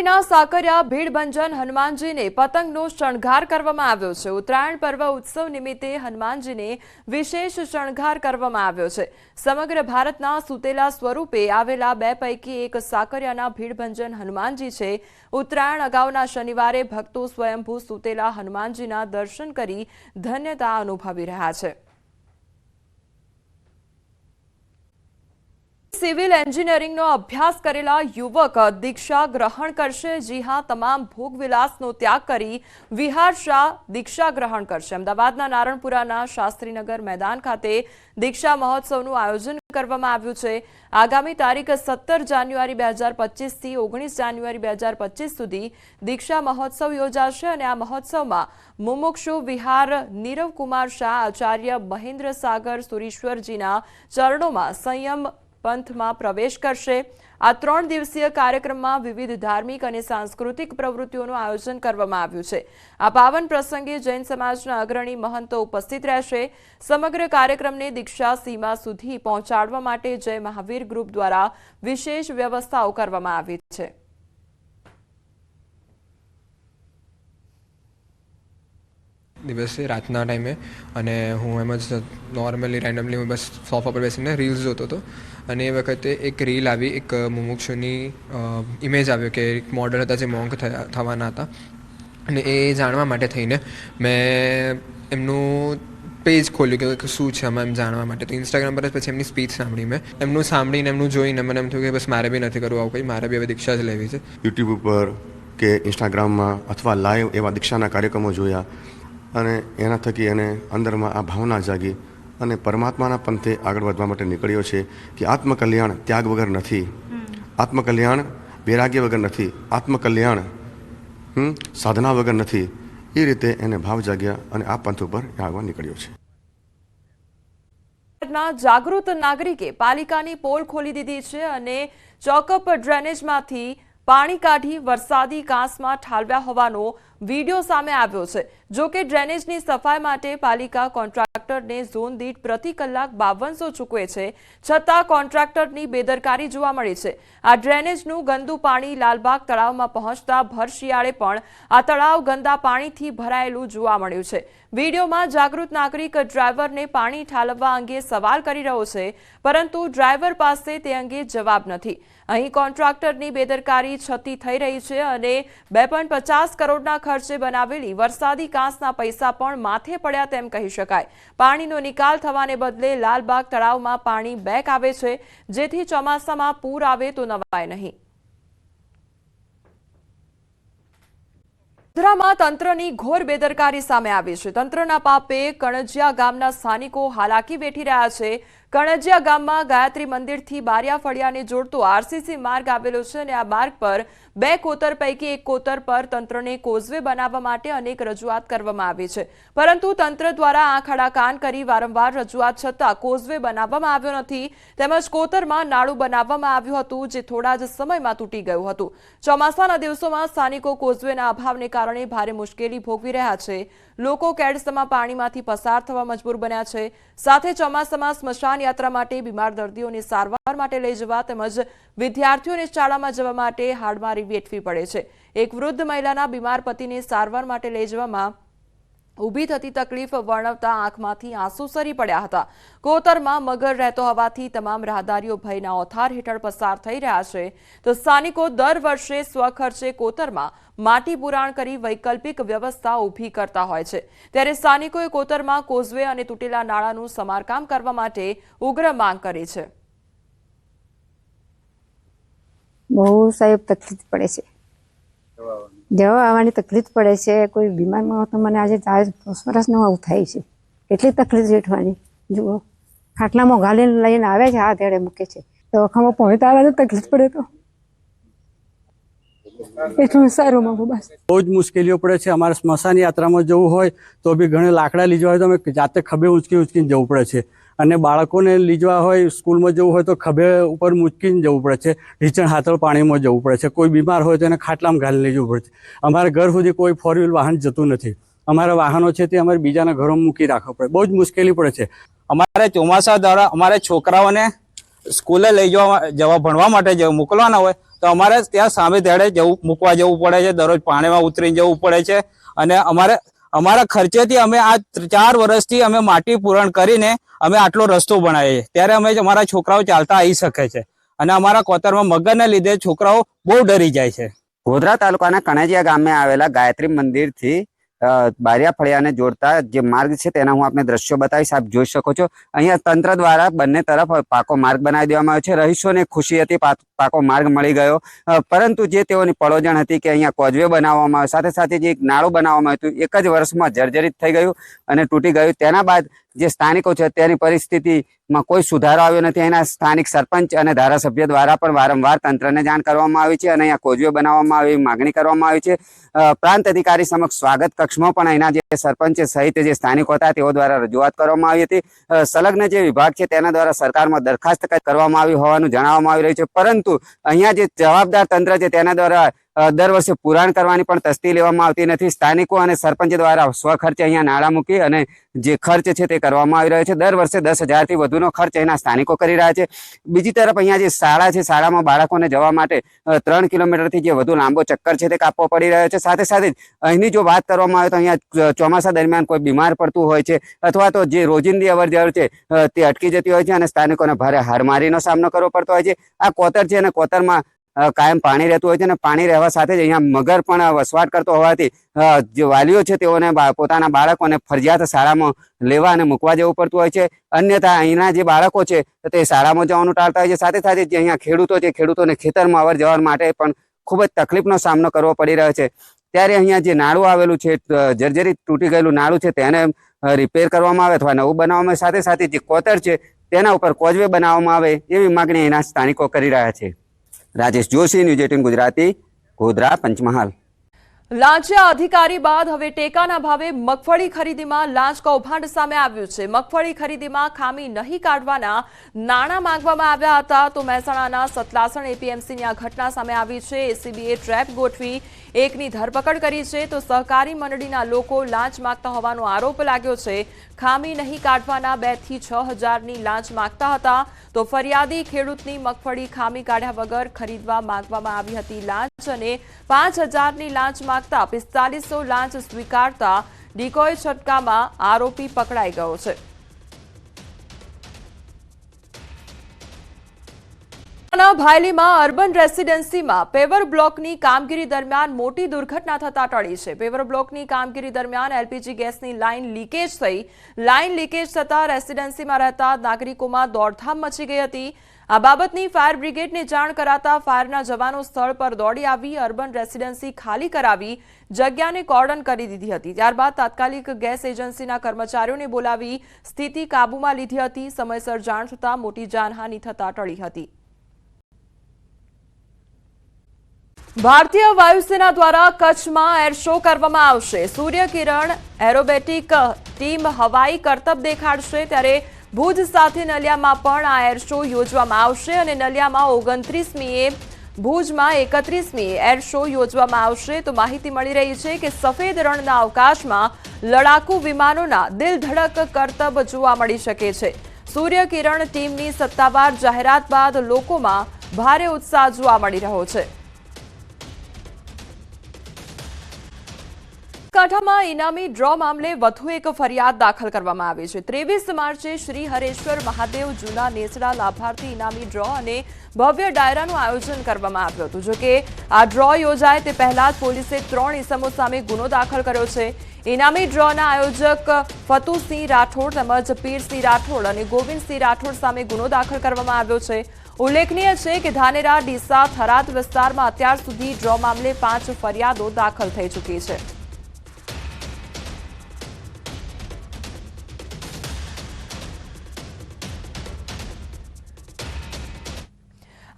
અમરેલીના સાકરિયા ભીડભંજન હનુમાનજીને પતંગનો શણગાર કરવામાં આવ્યો છે. ઉત્તરાયણ પર્વ ઉત્સવ નિમિત્તે હનુમાનજીને વિશેષ શણગાર કરવામાં આવ્યો છે. સમગ્ર ભારતના સુતેલા સ્વરૂપે આવેલા બે પૈકી એક સાકરિયાના ભીડભંજન હનુમાનજી છે. ઉત્તરાયણ અગાઉના શનિવારે ભક્તો સ્વયંભૂ સુતેલા હનુમાનજીના દર્શન કરી ધન્યતા અનુભવી રહ્યા છે. સિવિલ એન્જિનિયરિંગનો અભ્યાસ કરેલા યુવક દીક્ષા ગ્રહણ કરશે. જી હા, તમામ ભોગવિલાસનો ત્યાગ કરી વિહાર શાહ દીક્ષા ગ્રહણ કરશે. અમદાવાદના નારણપુરાના શાસ્ત્રીનગર મેદાન ખાતે દીક્ષા મહોત્સવનું આયોજન કરવામાં આવ્યું છે. આગામી તારીખ સત્તર જાન્યુઆરી બે હજાર પચીસથી ઓગણીસ જાન્યુઆરી બે હજાર પચીસ સુધી દીક્ષા મહોત્સવ યોજાશે અને આ મહોત્સવમાં મુમુક્ષુ વિહાર નીરવ કુમાર શાહ, આચાર્ય મહેન્દ્ર સાગર સુરીશ્વરજીના ચરણોમાં સંયમ પંથમાં પ્રવેશ કરશે. આ ત્રણ દિવસીય કાર્યક્રમમાં વિવિધ ધાર્મિક અને સાંસ્કૃતિક પ્રવૃત્તિઓનું આયોજન કરવામાં આવ્યું છે. આ પાવન પ્રસંગે જૈન સમાજના અગ્રણી મહંતો ઉપસ્થિત રહેશે. સમગ્ર કાર્યક્રમને દીક્ષા સીમા સુધી પહોંચાડવા માટે જય મહાવીર ગ્રુપ દ્વારા વિશેષ વ્યવસ્થાઓ કરવામાં આવી છે. દિવસે રાતના ટાઈમે. અને હું એમ જ નોર્મલી રેન્ડમલી હું બસ સોફા પર બેસીને રીલ્સ જોતો હતો. અને એ વખતે એક રીલ આવી, એક મુમુક્ષુની ઇમેજ આવ્યો કે એક મોડલ હતા જે મોંક થવાના હતા. અને એ જાણવા માટે થઈને મેં એમનું પેજ ખોલ્યું કે શું છે આમાં એમ જાણવા માટે. તો ઇન્સ્ટાગ્રામ પર જ પછી એમની સ્પીચ સાંભળી મેં. એમનું સાંભળીને એમનું જોઈને મને એમ થયું કે બસ મારે બી નથી કરવું આવું કંઈ, મારે બી હવે દીક્ષા જ લેવી છે. યુટ્યુબ ઉપર કે ઇન્સ્ટાગ્રામમાં અથવા લાઈવ એવા દીક્ષાના કાર્યક્રમો જોયા. અને એના થકી એને અંદરમાં આ ભાવના જાગી અને પરમાત્માના પંથે આગળ વધવા માટે નીકળ્યો છે કે આત્મકલ્યાણ ત્યાગ વગર નથી. આત્મકલ્યાણ વૈરાગ્ય વગર નથી. આત્મકલ્યાણ સાધના વગર નથી. એ રીતે એને ભાવ જાગ્યા અને આ પંથ ઉપર આગળ નીકળ્યો છે. જાગૃત નાગરિકે પાલિકાની પોલ ખોલી દીધી છે અને ચોકઅપ ડ્રેનેજમાંથી પાણી કાઢી વરસાદી કાંસમાં ઠાલવ્યા હોવાનો વીડિયો સામે આવ્યો છે. જો કે ડ્રેનેજની સફાઈ માટે પાલિકા કોન્ટ્રાક્ટરને ઝોન દીઠ પ્રતિ કલાક બાવનસો ચૂકવે છે, છતાં કોન્ટ્રાક્ટરની બેદરકારી જોવા મળી છે. આ ડ્રેનેજનું ગંદુ પાણી લાલબાગ તળાવમાં પહોંચતા ભર શિયાળે પણ આ તળાવ ગંદા પાણીથી ભરાયેલું જોવા મળ્યું છે. વિડીયોમાં જાગૃત નાગરિક ડ્રાઈવરને પાણી ઠાલવવા અંગે સવાલ કરી રહ્યો છે, પરંતુ ડ્રાઈવર પાસે તે અંગે જવાબ નથી. અહીં કોન્ટ્રાક્ટરની બેદરકારી છતી થઈ રહી છે અને બે પચાસ કરોડના ખર્ચે બનાવેલી વરસાદી કાંસના પૈસા પણ માથે પડ્યા તેમ કહી શકાય. પાણીનો નિકાલ થવાને બદલે લાલબાગ તળાવમાં પાણી બેક આવે છે. જેથી ચોમાસામાં પૂર આવે તો નવાય નહીં. વડોદરામાં તંત્રની ઘોર બેદરકારી સામે આવી છે. તંત્રના પાપે કણજિયા ગામના સ્થાનિકો હાલાકી વેઠી રહ્યા છે. કણજિયા ગામમાં ગાયત્રી મંદિરથી બારિયા ફળિયાને જોડતો આરસીસી માર્ગ આવેલો છે અને આ માર્ગ પર બે કોતર પૈકી એક કોતર પર તંત્રને કોઝવે બનાવવા માટે અનેક રજૂઆત કરવામાં આવી છે. પરંતુ તંત્ર દ્વારા આંખ કાન કરી વારંવાર રજૂઆત છતાં કોઝવે બનાવવામાં આવ્યો નથી. તેમજ કોતરમાં નાળું બનાવવામાં આવ્યું હતું જે થોડા જ સમયમાં તૂટી ગયું હતું. ચોમાસાના દિવસોમાં સ્થાનિકો કોઝવેના અભાવને કારણે ભારે મુશ્કેલી ભોગવી રહ્યા છે. લોકો કેડસમાં પાણીમાંથી પસાર થવા મજબૂર બન્યા છે. સાથે ચોમાસામાં સ્મશાન યાત્રા માટે બીમાર દર્દીઓને સારવાર માટે લઈ જવા તેમજ વિદ્યાર્થીઓને શાળામાં જવા માટે હાડમારી વેઠવી પડે છે. એક વૃદ્ધ મહિલાના બીમાર પતિને સારવાર માટે લઈ જવામાં ઊભી થતી તકલીફ વર્ણવતા આંખમાંથી આંસુ સરી પડ્યા હતા. કોતરમાં મગર રહેતો હોવાથી તમામ રાહદારીઓ ભયના ઓથાર હેઠળ પસાર થઈ રહ્યા છે. તો સ્થાનિકો દર વર્ષે સ્વખર્ચે કોતરમાં માટી પુરાણ કરી વૈકલ્પિક વ્યવસ્થા ઊભી કરતા હોય છે. ત્યારે સ્થાનિકોએ કોતરમાં કોઝવે અને તૂટેલા નાળાનું સમારકામ કરવા માટે ઉગ્ર માંગ કરી છે. બહુ સાહેબ તકલીફ પડે છે. જવા આવવાની તકલીફ પડે છે, કોઈ બીમારમાં તો મને આજે ચાર વર્ષનું આવું થાય છે. કેટલી તકલીફ વેઠવાની જુઓ. ખાટલામાં ગાલીને લઈને આવે છે, હાથ એડે મૂકે છે. દવાખામાં પહોંચતા આવે તો તકલીફ પડે તો. એટલું સારું માગું બસ. બહુ જ મુશ્કેલીઓ પડે છે. અમારે સ્મશાન યાત્રામાં જવું હોય તો બી ઘણા લાકડા લીજવા હોય તો અમે જાતે ખભે ઉંચકી ઉંચકીને જવું પડે છે. અને બાળકોને લીજવા હોય, સ્કૂલમાં જવું હોય તો ખભે ઉપર મૂકીને જવું પડે છે. ઢીચણ હાથળ પાણીમાં જવું પડે છે. કોઈ બીમાર હોય તો એને ખાટલામાં ઘાલી લેવું પડે છે. અમારે ઘર સુધી કોઈ ફોર વ્હીલ વાહન જતું નથી. અમારા વાહનો છે તે અમારે બીજાના ઘરોમાં મૂકી રાખવા પડે. બહુ જ મુશ્કેલી પડે છે. અમારે ચોમાસા દ્વારા અમારે છોકરાઓને સ્કૂલે લઈ જવા જવા ભણવા માટે મોકલવાના હોય, તો અમારે ત્યાં સામે તેડે જવું, મૂકવા જવું પડે છે. દરરોજ પાણીમાં ઉતરીને જવું પડે છે. અને અમારે અમારા ખર્ચેથી અમે આ ચાર વર્ષથી અમે માટી પૂરણ કરીને અમે આટલો રસ્તો બનાવીએ ત્યારે અમે અમારા છોકરાઓ ચાલતા આવી શકે છે. અને અમારા કોતરમાં મગરને લીધે છોકરાઓ બહુ ડરી જાય છે. ગોધરા તાલુકાના કણેજિયા ગામે આવેલા ગાયત્રી મંદિરથી બારિયા ફળિયાને જોડતા જે માર્ગ છે તેના હું આપને દ્રશ્યો બતાવીશ. આપ જોઈ શકો છો. અહીંયા તંત્ર દ્વારા બંને તરફ પાકો માર્ગ બનાવી દેવામાં આવ્યો છે. રહીશોને ખુશી હતી, પાકો માર્ગ મળી ગયો. પરંતુ જે તેઓની પળોજણ હતી કે અહીંયા કોઝવે બનાવવામાં આવ્યો, સાથે સાથે જે એક નાળું બનાવવામાં આવ્યું હતું, એક જ વર્ષમાં જર્જરિત થઈ ગયું અને તૂટી ગયું. તેના બાદ જે સ્થાનિકો છે તેની પરિસ્થિતિમાં કોઈ સુધારો આવ્યો નથી. એના સ્થાનિક સરપંચ અને ધારાસભ્ય દ્વારા પણ વારંવાર તંત્રને જાણ કરવામાં આવી છે અને અહીંયા કોઝવે બનાવવામાં આવી માગણી કરવામાં આવી છે. પ્રાંત અધિકારી સમક્ષ સ્વાગત કક્ષમાં પણ અહીંના જે સરપંચ સહિત જે સ્થાનિકો હતા તેઓ દ્વારા રજૂઆત કરવામાં આવી હતી. સંલગ્ન જે વિભાગ છે તેના દ્વારા સરકારમાં દરખાસ્ત કરવામાં આવી હોવાનું જણાવવામાં આવી રહ્યું છે. પરંતુ અહીંયા જે જવાબદાર તંત્ર છે તેના દ્વારા દર વર્ષે પુરાણ કરવાની પણ તસ્તી લેવામાં આવતી નથી. સ્થાનિકો અને સરપંચ દ્વારા સ્વખર્ચે અહીંયા નાણાં મૂકી અને જે ખર્ચ છે તે કરવામાં આવી રહ્યો છે. દર વર્ષે દસ હજારથી વધુનો ખર્ચ અહીંના સ્થાનિકો કરી રહ્યા છે. બીજી તરફ અહીંયા જે શાળા છે, શાળામાં બાળકોને જવા માટે ત્રણ કિલોમીટરથી જે વધુ લાંબો ચક્કર છે તે કાપવો પડી રહ્યો છે. સાથે સાથે અહીંની જો વાત કરવામાં આવે તો અહીંયા ચોમાસા દરમિયાન કોઈ બીમાર પડતું હોય છે અથવા તો જે રોજિંદી અવર જવર છે તે અટકી જતી હોય છે અને સ્થાનિકોને ભારે હારમારીનો સામનો કરવો પડતો હોય છે. આ કોતર છે અને કોતરમાં કાયમ પાણી રહેતું હોય છે અને પાણી રહેવા સાથે જ અહીંયા મગર પણ વસવાટ કરતો હોવાથી જે વાલીઓ છે તેઓને પોતાના બાળકોને ફરજિયાત શાળામાં લેવા અને મૂકવા જવું પડતું હોય છે. અન્યથા અહીંના જે બાળકો છે તે શાળામાં જવાનું ટાળતા હોય છે. સાથે સાથે જે અહીંયા ખેડૂતો છે, ખેડૂતોને ખેતરમાં અવર જવર માટે પણ ખૂબ જ તકલીફનો સામનો કરવો પડી રહ્યો છે. ત્યારે અહીંયા જે નાળું આવેલું છે જર્જરિત તૂટી ગયેલું નાળું છે તેને રિપેર કરવામાં આવે અથવા નવું બનાવવામાં સાથે સાથે જે કોતર છે તેના ઉપર કોજવે બનાવવામાં આવે એવી માગણી એના સ્થાનિકો કરી રહ્યા છે. Rajesh Joshi, News eighteen Gujarati, Godhra, Panchmahal. લાંચિયા અધિકારી બાદ હવે ટેકાના ભાવે મગફળી ખરીદીમાં લાંચ કૌભાંડ સામે આવ્યું છે. મગફળી ખરીદીમાં ખામી નહીં કાઢવાના નાણાં માંગવામાં આવ્યા હતા. તો મહેસાણાના સતલાસણ એપીએમસીની આ ઘટના સામે આવી છે. એસીબીએ ટ્રેપ ગોઠવી એકની ધરપકડ કરી છે તો સહકારી મંડળીના લોકો લાંચ માગતા હોવાનો આરોપ લાગ્યો છે. ખામી નહીં કાઢવાના બેથી છ હજારની લાંચ માગતા હતા તો ફરિયાદી ખેડૂતની મગફળી ખામી કાઢ્યા વગર ખરીદવા માગવામાં આવી હતી લાંચ અને પાંચ હજારની લાંચ માગતા પિસ્તાલીસો લાંચ સ્વીકારતા ડિકોય છટકામાં આરોપી પકડાઈ ગયો છે. ના ભાયલીમાં અર્બન રેસિડેન્સીમાં પેવર બ્લોકની કામગીરી દરમિયાન મોટી દુર્ઘટના થતા ટળી છે. પેવર બ્લોકની કામગીરી દરમિયાન એલપીજી ગેસની લાઇન લીકેજ થઈ. લાઇન લીકેજ થતા રેસિડેન્સીમાં રહેતા નાગરિકોમાં દોડધામ મચી ગઈ હતી. આ બાબતની ફાયર બ્રિગેડને જાણ કરાતા ફાયરના જવાનો સ્થળ પર દોડી આવી, અર્બન રેસિડેન્સી ખાલી કરાવી, જગ્યાને કોર્ડન કરી દીધી હતી. ત્યારબાદ તાત્કાલિક ગેસ એજન્સીના કર્મચારીઓને બોલાવી સ્થિતિ કાબૂમાં લીધી હતી. સમયસર જાણ થતાં મોટી જાનહાનિ થતા ટળી હતી. ભારતીય વાયુસેના દ્વારા કચ્છમાં એર શો કરવામાં આવશે. સૂર્યકિરણ એરોબેટિક ટીમ હવાઈ કરતબ દેખાડશે ત્યારે ભુજ સાથે નલિયામાં પણ આ એર શો યોજવામાં આવશે અને નલિયામાં ઓગણત્રીસમીએ ભુજમાં એકત્રીસમીએ એર શો યોજવામાં આવશે. તો માહિતી મળી રહી છે કે સફેદ રણના અવકાશમાં લડાકુ વિમાનોના દિલ ધડક કરતબ જોવા મળી શકે છે. સૂર્યકિરણ ટીમની સત્તાવાર જાહેરાત બાદ લોકોમાં ભારે ઉત્સાહ જોવા મળી રહ્યો છે. કાંઠામાં ઇનામી ડ્રો મામલે વધુ એક ફરિયાદ દાખલ કરવામાં આવી છે. ત્રેવીસ માર્ચે શ્રી હરેશ્વર મહાદેવ જૂના નેસડા લાભાર્થી ઇનામી ડ્રો અને ભવ્ય ડાયરાનું આયોજન કરવામાં આવ્યું હતું. જોકે આ ડ્રો યોજાય તે પહેલા જ પોલીસે ત્રણ ઇસમો સામે ગુનો દાખલ કર્યો છે. ઇનામી ડ્રોના આયોજક ફતુસિંહ રાઠોડ તેમજ પીરસિંહ રાઠોડ અને ગોવિંદસિંહ રાઠોડ સામે ગુનો દાખલ કરવામાં આવ્યો છે. ઉલ્લેખનીય છે કે ધાનેરા, ડીસા, થરાદ વિસ્તારમાં અત્યાર સુધી ડ્રો મામલે પાંચ ફરિયાદો દાખલ થઈ ચૂકી છે.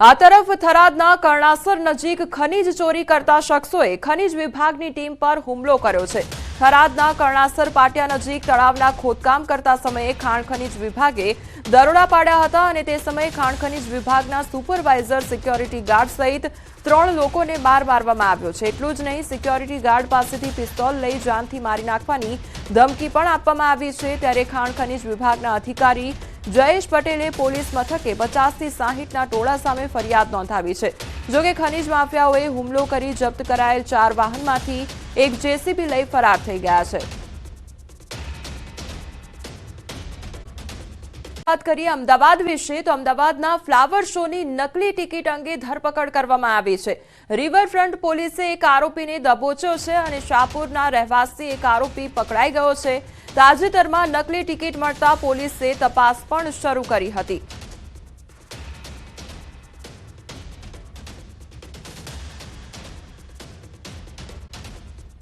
આ તરફ થરાદના કર્ણાસર નજીક ખનીજ ચોરી કરતા શખ્સોએ ખનીજ વિભાગની ટીમ પર હુમલો કર્યો છે. થરાદના કર્ણાસર પાટિયા નજીક તળાવના ખોદકામ કરતા સમયે ખાણ ખનીજ વિભાગે દરોડા પાડ્યા હતા અને તે સમયે ખાણ ખનીજ વિભાગના સુપરવાઇઝર, સિક્યોરિટી ગાર્ડ સહિત ત્રણ લોકોને માર મારવામાં આવ્યો છે. એટલું જ નહીં, સિક્યોરિટી ગાર્ડ પાસેથી પિસ્તોલ લઈ જાનથી મારી નાખવાની ધમકી પણ આપવામાં આવી છે. ત્યારે ખાણ ખનીજ વિભાગના અધિકારી જયેશ પટેલે પોલીસ મથકે પચાસથી સાહીઠના ટોળા સામે ફરિયાદ નોંધાવી છે. જોકે ખનીજ માફિયાઓએ હુમલો કરી જપ્ત કરાયેલ ચાર વાહનમાંથી એક જેસીબી લઈ ફરાર થઈ ગયા છે. વાત કરીએ અમદાવાદ વિશે, તો અમદાવાદના ફ્લાવર શોની નકલી ટિકિટ અંગે ધરપકડ કરવામાં આવી છે. રિવરફ્રન્ટ પોલીસે એક આરોપીને દબોચ્યો છે અને શાહપુરના રહેવાસી એક આરોપી પકડાઈ ગયો છે. તાજેતરમાં નકલી ટિકિટ મળતા પોલીસે તપાસ પણ શરૂ કરી હતી.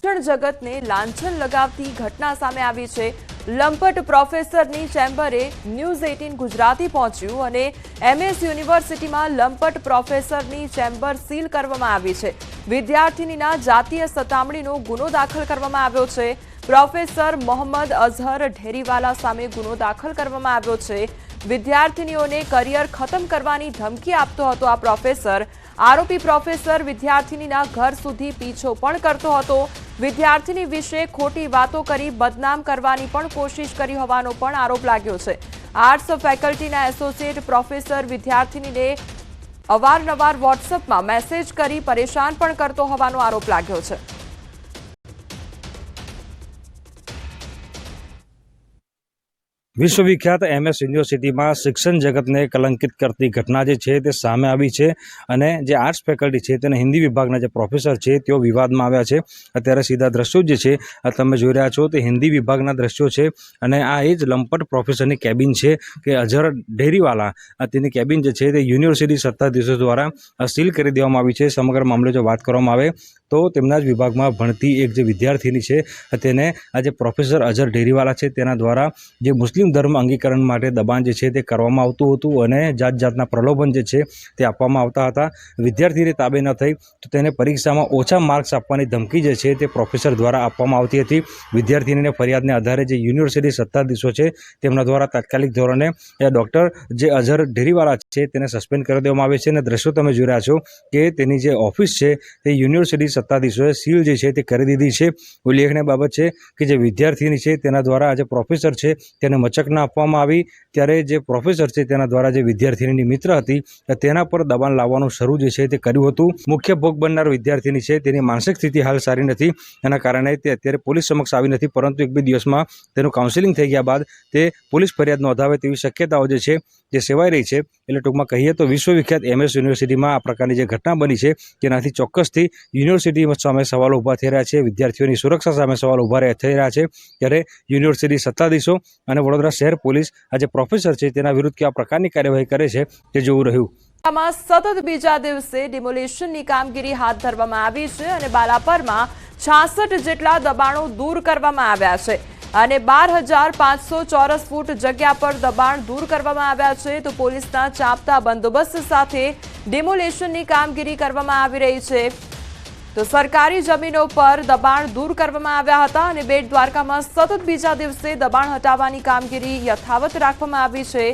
શિક્ષણ જગતને લાંછન લગાવતી ઘટના સામે આવી છે. લંપટ પ્રોફેસરની ચેમ્બરે ન્યૂઝ એટીન ગુજરાતી પહોંચ્યું અને એમએસ યુનિવર્સિટીમાં લંપટ પ્રોફેસરની ચેમ્બર સીલ કરવામાં આવી છે. વિદ્યાર્થીનીના જાતીય સતામણીનો ગુનો દાખલ કરવામાં આવ્યો છે. પ્રોફેસર મોહમ્મદ અઝહર ઢેરીવાલા સામે ગુનો દાખલ કરવામાં આવ્યો છે. વિદ્યાર્થીનીઓને કરિયર ખતમ કરવાની ધમકી આપતો હતો આ પ્રોફેસર. આરોપી પ્રોફેસર વિદ્યાર્થીનીના ઘર સુધી પીછો પણ કરતો હતો. વિદ્યાર્થીની વિશે ખોટી વાતો કરી બદનામ કરવાની પણ કોશિશ કરી હોવાનો પણ આરોપ લાગ્યો છે. આર્ટ્સ ફેકલ્ટીના એસોસિએટ પ્રોફેસર વિદ્યાર્થીનીને અવારનવાર વોટ્સઅપમાં મેસેજ કરી પરેશાન પણ કરતો હોવાનો આરોપ લાગ્યો છે. વિશ્વવિખ્યાત એમએસ યુનિવર્સિટીમાં શિક્ષણ જગતને કલંકિત કરતી ઘટના જે છે તે સામે આવી છે અને જે આર્ટ્સ ફેકલ્ટી છે તેને હિન્દી વિભાગના જે પ્રોફેસર છે તેઓ વિવાદમાં આવ્યા છે. અત્યારે સીધા દ્રશ્યો જે છે તમે જોઈ રહ્યા છો તે હિન્દી વિભાગના દ્રશ્યો છે અને આ એ જ લંપટ પ્રોફેસરની કેબિન છે કે અઝહર ડેરીવાલા તેની કેબિન જે છે તે યુનિવર્સિટી સત્તાધીશો દ્વારા સીલ કરી દેવામાં આવી છે. સમગ્ર મામલે જો વાત કરવામાં આવે તો તેમના જ વિભાગમાં ભણતી એક જે વિદ્યાર્થીની છે, તેને આ જે પ્રોફેસર અઝર ડેરીવાલા છે, તેના દ્વારા જે મુસ્લિમ ધર્મ અંગીકરણ માટે દબાણ જે છે તે કરવામાં આવતું હતું અને જાત જાતના પ્રલોભન જે છે તે આપવામાં આવતા હતા. વિદ્યાર્થીને તાબે ન થઈ તો તેને પરીક્ષામાં ઓછા માર્ક્સ આપવાની ધમકી જે છે તે પ્રોફેસર દ્વારા આપવામાં આવતી હતી. વિદ્યાર્થીનીને ફરિયાદને આધારે જે યુનિવર્સિટી સત્તાધીશો છે તેમના દ્વારા તાત્કાલિક ધોરણે ડૉક્ટર જે અઝર ડેરીવાલા છે તેને સસ્પેન્ડ કરી દેવામાં આવે છે. અને દ્રશ્યો તમે જોઈ રહ્યા છો કે તેની જે ઓફિસ છે તે યુનિવર્સિટી સત્તાધીશોએ સીલ જે છે તે કરી દીધી છે. ઉલ્લેખનીય બાબત છે કે જે વિદ્યાર્થીની છે તેના દ્વારા આ જે પ્રોફેસર છે તેને મચકના આપવામાં આવી. ત્યારે જે પ્રોફેસર છે તેના દ્વારા જે વિદ્યાર્થીની મિત્ર હતી તેના પર દબાણ લાવવાનું શરૂ જે છે તે કર્યું હતું. મુખ્ય ભોગ બનનાર વિદ્યાર્થીની છે તેની માનસિક સ્થિતિ હાલ સારી નથી. એના કારણે તે અત્યારે પોલીસ સમક્ષ આવી નથી, પરંતુ એક બે દિવસમાં તેનું કાઉન્સિલિંગ થઈ ગયા બાદ તે પોલીસ ફરિયાદ નોંધાવે તેવી શક્યતાઓ જે છે જે સેવાઈ રહી છે. એટલે ટૂંકમાં કહીએ તો વિશ્વવિખ્યાત એમએસ યુનિવર્સિટીમાં આ પ્રકારની જે ઘટના બની છે, તેનાથી ચોક્કસથી યુનિવર્સિટી સામે સવાલો ઊભા થઈ રહ્યા છે. વિદ્યાર્થીઓની સુરક્ષા સામે સવાલો ઊભા થઈ રહ્યા છે. ત્યારે યુનિવર્સિટી સત્તાધીશો અને વડોદરા શહેર પોલીસ આજે પ્રોફેસર છે. તેના વિરુદ્ધ કેવા પ્રકારની કાર્યવાહી કરે છે તે જોવું રહ્યું. સતત બીજા દિવસે ડિમોલિશનની કામગીરી હાથ ધરવામાં આવી છે અને બાલાપરમાં છાસઠ જેટલા દબાણો દૂર કરવામાં આવ્યા છે અને બાર હજાર પાંચસો ચોરસ ફૂટ જગ્યા પર દબાણ દૂર કરવામાં આવ્યા છે. તો પોલીસના ચાંપતા બંદોબસ્ત સાથે ડિમોલિશનની કામગીરી કરવામાં આવી રહી છે. તો સરકારી જમીનો પર દબાણ દૂર કરવામાં આવ્યા હતા અને બેટ દ્વારકામાં સતત બીજા દિવસે દબાણ હટાવવાની કામગીરી યથાવત રાખવામાં આવી છે.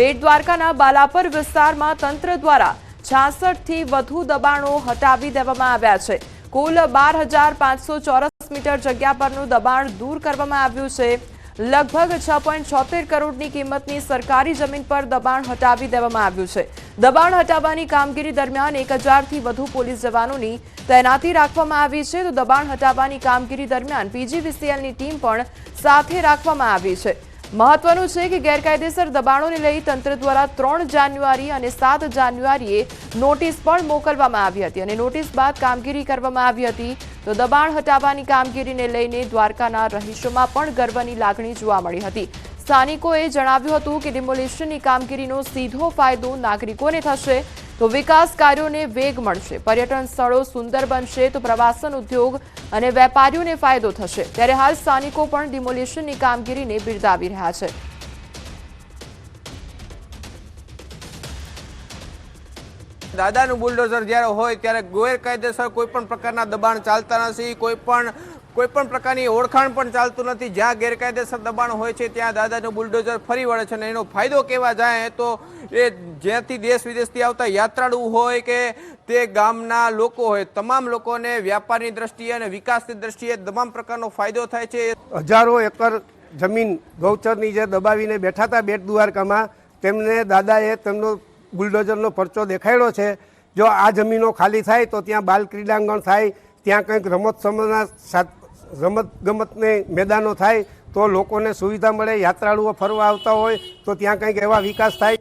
બેટ દ્વારકાના બાલાપર વિસ્તારમાં તંત્ર દ્વારા છાસઠથી વધુ દબાણો હટાવી દેવામાં આવ્યા છે. કુલ બાર હજાર પાંચસો ચોરસ મીટર જગ્યા પરનું દબાણ દૂર કરવામાં આવ્યું છે. લગભગ છ પોઈન્ટ છોતેર કરોડની કિંમતની સરકારી જમીન પર દબાણ હટાવી દેવામાં આવ્યું છે. દબાણ હટાવવાની કામગીરી દરમિયાન એક હજારથી વધુ પોલીસ જવાનોની તૈનાતી રાખવામાં આવી છે. તો દબાણ હટાવવાની કામગીરી દરમિયાન પીજીવીસીએલની ટીમ પણ સાથે રાખવામાં આવી છે. મહત્વનું છે કે ગેરકાયદેસર દબાણોને લઈ તંત્ર દ્વારા ત્રણ જાન્યુઆરી અને સાત જાન્યુઆરીએ નોટિસ પણ મોકલવામાં આવી હતી અને નોટિસ બાદ કામગીરી કરવામાં આવી હતી. તો દબાણ હટાવવાની કામગીરીને લઈને દ્વારકાના રહીશોમાં પણ ગર્વની લાગણી જોવા મળી હતી. સ્થાનિકોએ જણાવ્યું હતું કે ડિમોલિશનની કામગીરીનો સીધો ફાયદો નાગરિકોને થશે, તો વિકાસ કાર્યોને વેગ મળશે, પર્યટન સ્થળો સુંદર બનશે, તો પ્રવાસન ઉદ્યોગ અને વેપારીઓને ફાયદો થશે. ત્યારે હાલ સ્થાનિકો પણ ડિમોલિશનની કામગીરીને બિરદાવી રહ્યા છે. દાદાનું બુલડોઝર જ્યારે હોય ત્યારે ગેરકાયદેસર કોઈ પણ પ્રકારના દબાણ ચાલતા નથી, કોઈ પણ કોઈ પણ પ્રકારની ઓળખાણ પણ ચાલતું નથી. જ્યાં ગેરકાયદેસર દબાણ હોય છે, ત્યાં દાદાનું બુલડોઝર ફરી વળે છે અને એનો ફાયદો કેવા જાય તો એ જ્યાંથી દેશ વિદેશથી આવતા યાત્રાળુ હોય કે તે ગામના લોકો હોય, તમામ લોકોને વ્યાપારની દ્રષ્ટિએ અને વિકાસની દ્રષ્ટિએ તમામ પ્રકારનો ફાયદો થાય છે. હજારો એકર જમીન ગૌચરની જે દબાવીને બેઠા હતા બેટ દ્વારકામાં, તેમને દાદાએ તેમનો બુલડોઝરનો પરચો દેખાડ્યો છે. જો આ જમીનો ખાલી થાય તો ત્યાં બાલ ક્રીડાંગણ થાય, ત્યાં કંઈક રમત સમના રમત ગમતને મેદાનો થાય તો લોકોને સુવિધા મળે, યાત્રાળુઓ ફરવા આવતા હોય તો ત્યાં કંઈક એવા વિકાસ થાય.